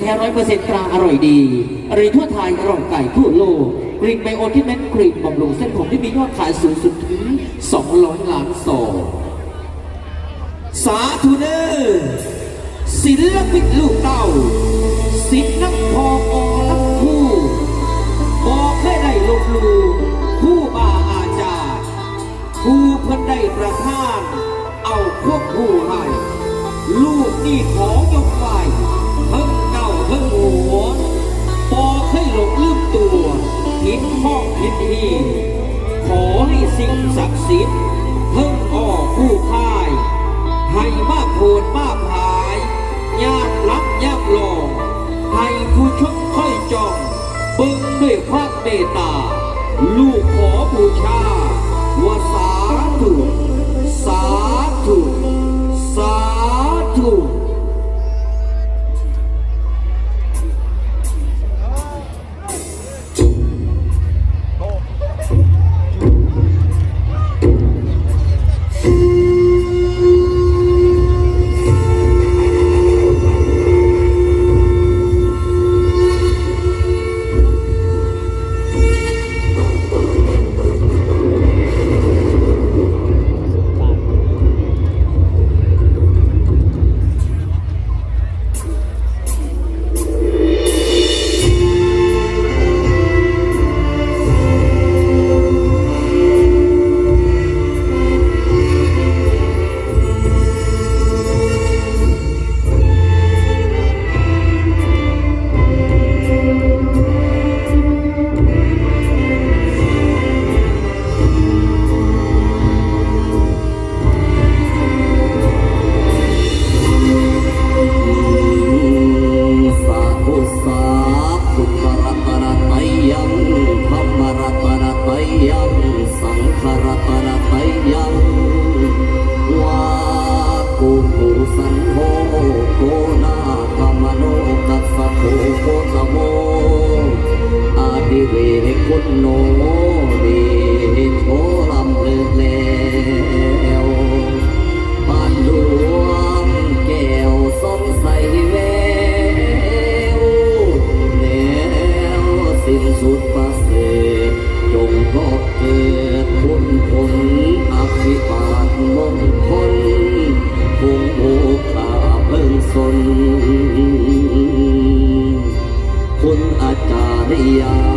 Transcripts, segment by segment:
แท้ร้อยเปอร์เซ็นต์ตราอร่อยดีอร่อยทั่วไทยอร่อยไก่ทั่วโลกกรีนไบโอที่เม็ดกรีนบำรุงเส้นผมที่มียอดขายสูงสุดถึง 200 ล้านซองสาธุเดอศิลปินลูกเต้าสิทธิ์นักพออนักผู้บอกให้ได้ลบลูผู้บาอาจารย์ผู้เพิ่นได้ประทาน เอาพวกผู้ให้ลูกนี่ขอยกไปเตัวผิดห้องผิดที่ขอให้สิ่งศักดิ์สิทธิ์เพิ่งออกผู้พ่ายให้มาโผดมาหายยากรับยากหลองให้ผู้ชมค่อยจองเบิ่งด้วยความเมตตา ลูกขอบูชา โกนาธรรมโนกัสสะโภโคตโมอาดิเวรคุณโนา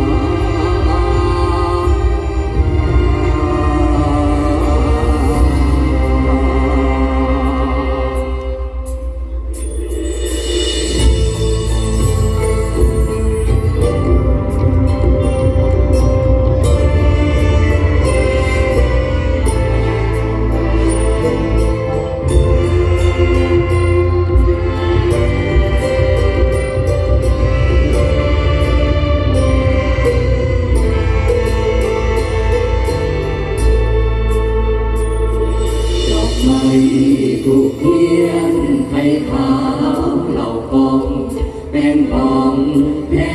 แป้งบองแพ้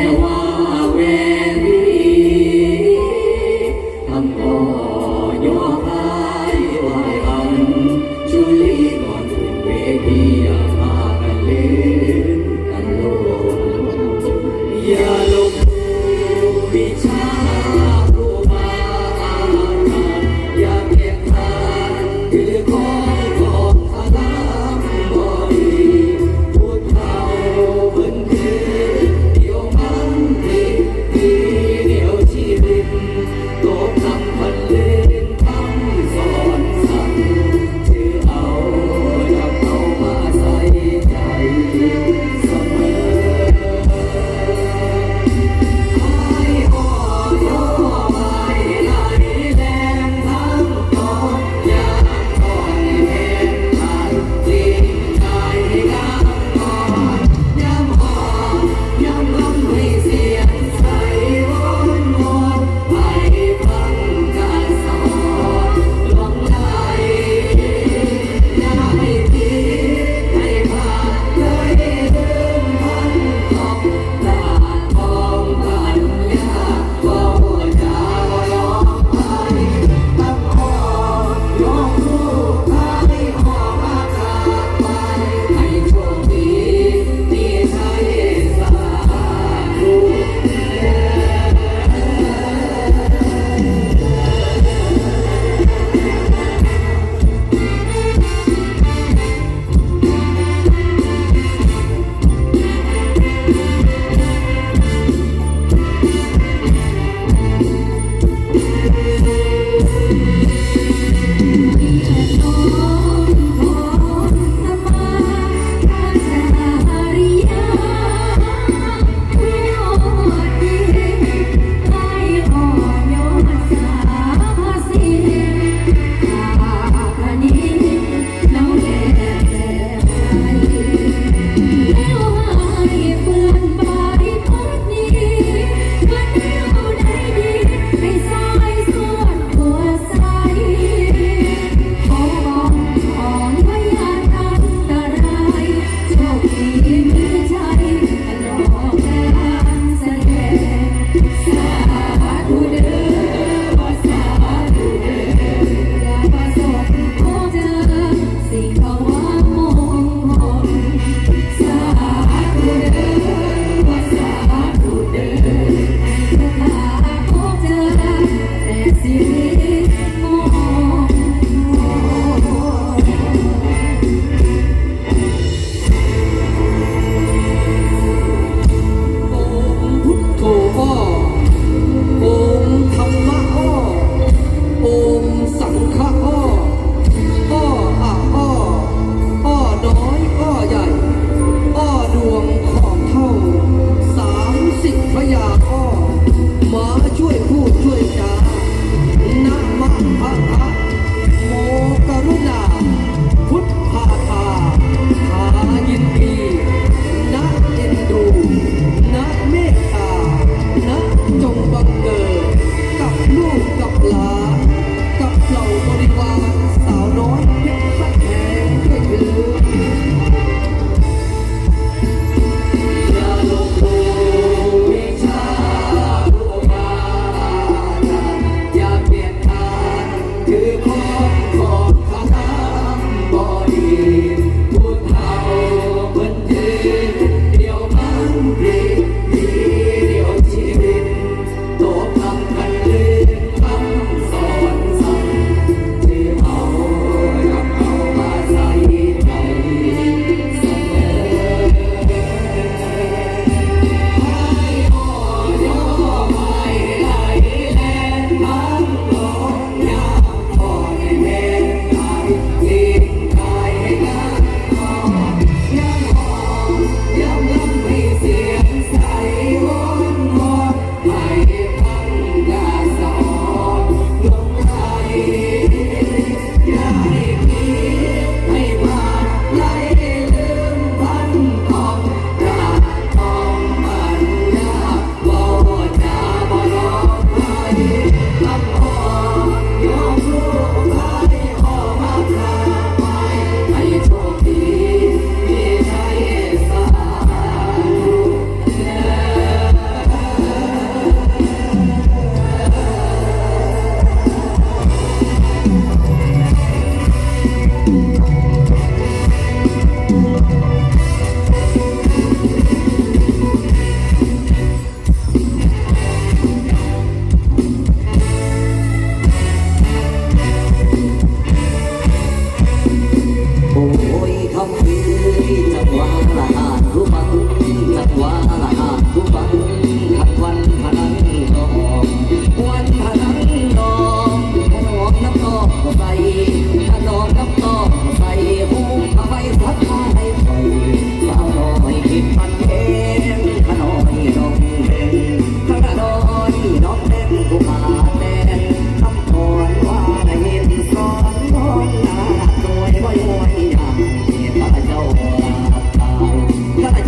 นะเมตตานะจงบังเกิดกับลูกกับหลาน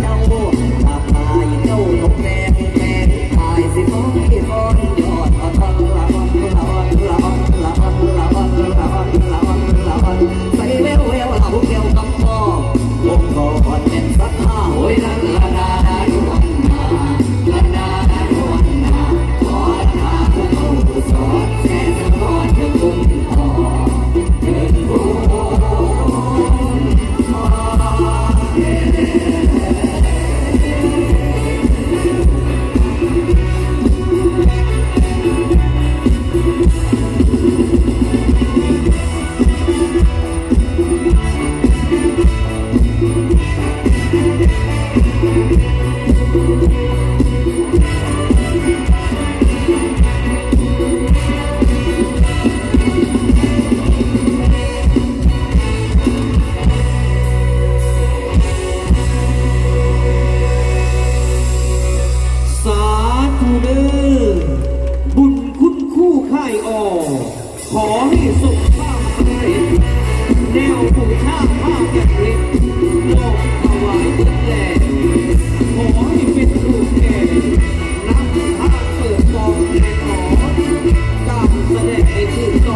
เจ้าโง่ Thank.